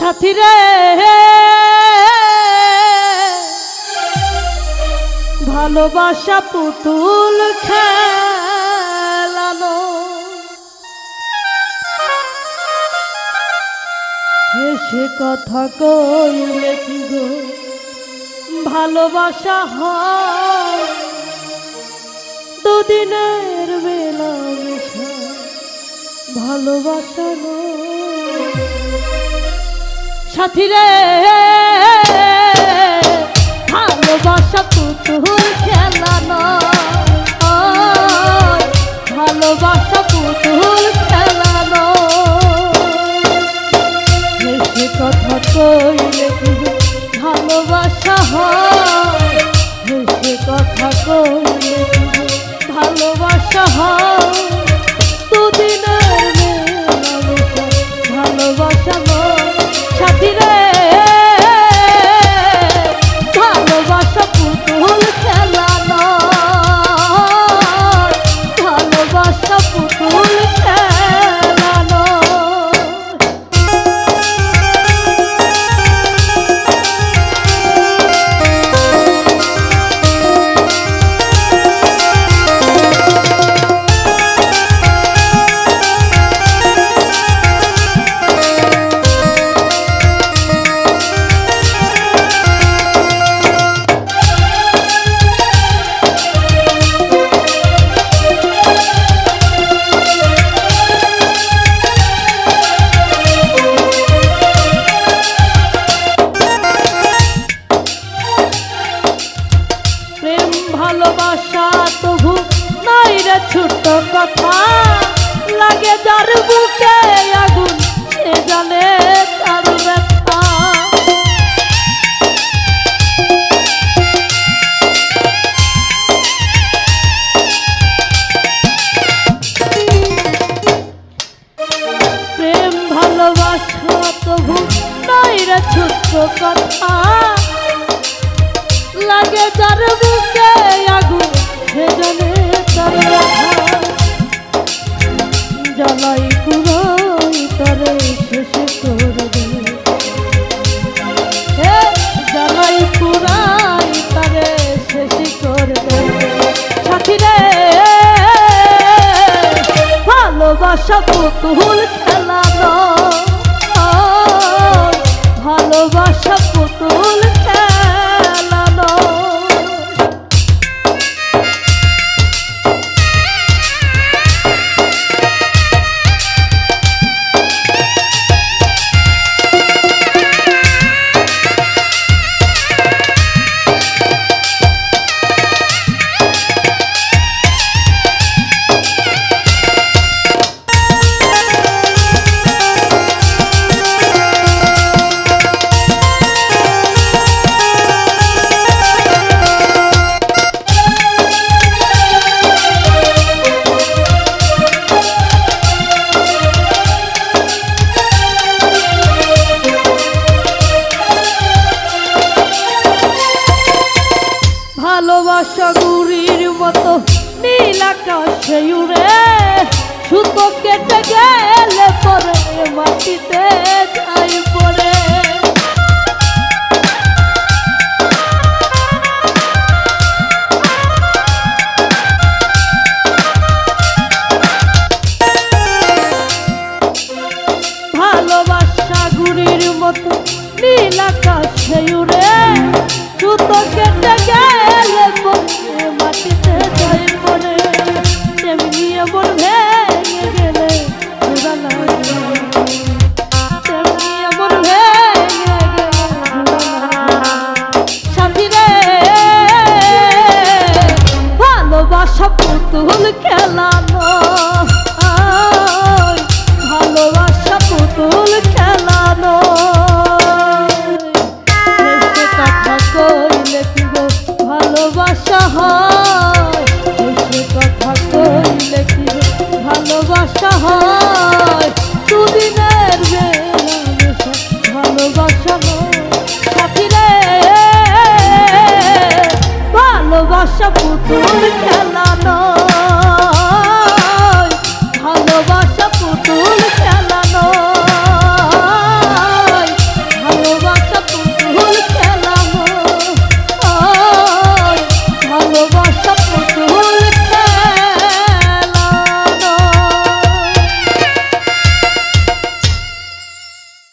সাথী রে ভালোবাসা পুতুল খেলানো হেসে কথা কইলে কি গো? ভালোবাসা হয় দুদিনের বেলা ভালোবাসা নয়। সাথী রে ভালোবাসা পুতুল খেলানো ভালোবাসা পুতুল খেলানো হেসে কথা কইলে ভালোবাসা হয়? হেসে কথা কইলে ভালোবাসা তবু নাই রে ছোট্ট কথা। লাগে যার বুকে আগুন, সে জানে প্রেম ছোট্ট কথা। লাগে যার বুকে আগুন সে জানে তার জ্বালাই পুরাই তারে শেষে করবে জ্বালাই পুরাই তারে শেষে করবে সাথী রে ভালোবাসা পুতুল খেলানো ভালোবাসা পুতুল খেলানো গুড়ির মতো নীল আকাশে উড়ে সুতো কেটে গেলে পরে মাটিতে যাই পড়ে। ভালোবাসা গুড়ির মতো নীল আকাশে উড়ে সুতো ভালোবাসা হয় ভালোবাসা হয়?